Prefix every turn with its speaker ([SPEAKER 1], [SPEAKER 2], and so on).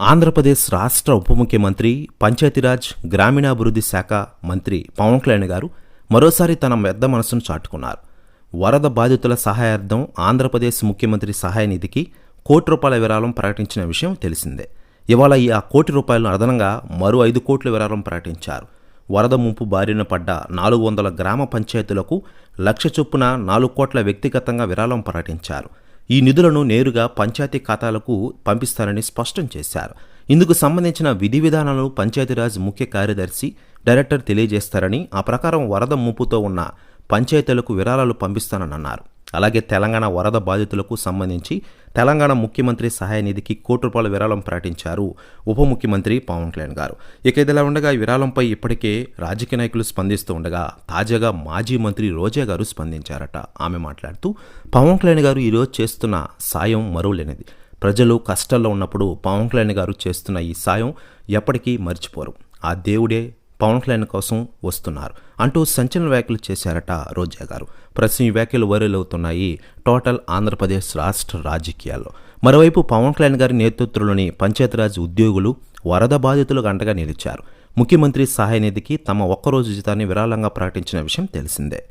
[SPEAKER 1] ఆంధ్రప్రదేశ్ రాష్ట్ర ఉప ముఖ్యమంత్రి పంచాయతీరాజ్ గ్రామీణాభివృద్ధి శాఖ మంత్రి పవన్ కళ్యాణ్ గారు మరోసారి తన పెద్ద మనసును చాటుకున్నారు. వరద బాధితుల సహాయార్థం ఆంధ్రప్రదేశ్ ముఖ్యమంత్రి సహాయ నిధికి కోటి రూపాయల విరాళం ప్రకటించిన విషయం తెలిసిందే. ఇవాళ ఈ ఆ కోటి రూపాయలను అదనంగా మరో ఐదు కోట్ల విరాళం ప్రకటించారు. వరద ముంపు బారిన పడ్డ నాలుగు వందల గ్రామ పంచాయతీలకు లక్ష చొప్పున నాలుగు కోట్ల వ్యక్తిగతంగా విరాళం ప్రకటించారు. ఈ నిధులను నేరుగా పంచాయతీ ఖాతాలకు పంపిస్తారని స్పష్టం చేశారు. ఇందుకు సంబంధించిన విధి విధానాలను పంచాయతీరాజ్ ముఖ్య కార్యదర్శి డైరెక్టర్ తెలియజేస్తారని ఆ ప్రకారం వరద ముప్పుతో ఉన్న పంచాయతీలకు విరాళాలు పంపిస్తానని అన్నారు. అలాగే తెలంగాణ వరద బాధితులకు సంబంధించి తెలంగాణ ముఖ్యమంత్రి సహాయ నిధికి కోటి రూపాయల విరాళం ప్రకటించారు. ఉప ముఖ్యమంత్రి పవన్ కళ్యాణ్ గారు. ఇక ఇదిలా ఉండగా ఈ విరాళంపై ఇప్పటికే రాజకీయ నాయకులు స్పందిస్తూ ఉండగా తాజాగా మాజీ మంత్రి రోజా గారు స్పందించారట. ఆమె మాట్లాడుతూ పవన్ కళ్యాణ్ గారు ఈరోజు చేస్తున్న సాయం మరువలేనిది. ప్రజలు కష్టాల్లో ఉన్నప్పుడు పవన్ కళ్యాణ్ గారు చేస్తున్న ఈ సాయం ఎప్పటికీ మర్చిపోరు. ఆ దేవుడే పవన్ కళ్యాణ్ కోసం వస్తున్నారు అంటూ సంచలన వ్యాఖ్యలు చేశారట రోజా గారు. ప్రస్తుతం ఈ వ్యాఖ్యలు వైరల్ అవుతున్నాయి టోటల్ ఆంధ్రప్రదేశ్ రాష్ట్ర రాజకీయాల్లో. మరోవైపు పవన్ కళ్యాణ్ గారి నేతృత్వంలోని పంచాయతీరాజ్ ఉద్యోగులు వరద బాధితులకు అండగా నిలిచారు. ముఖ్యమంత్రి సహాయ నిధికి తమ ఒక్కరోజు జీతాన్ని విరాళంగా ప్రకటించిన విషయం తెలిసిందే.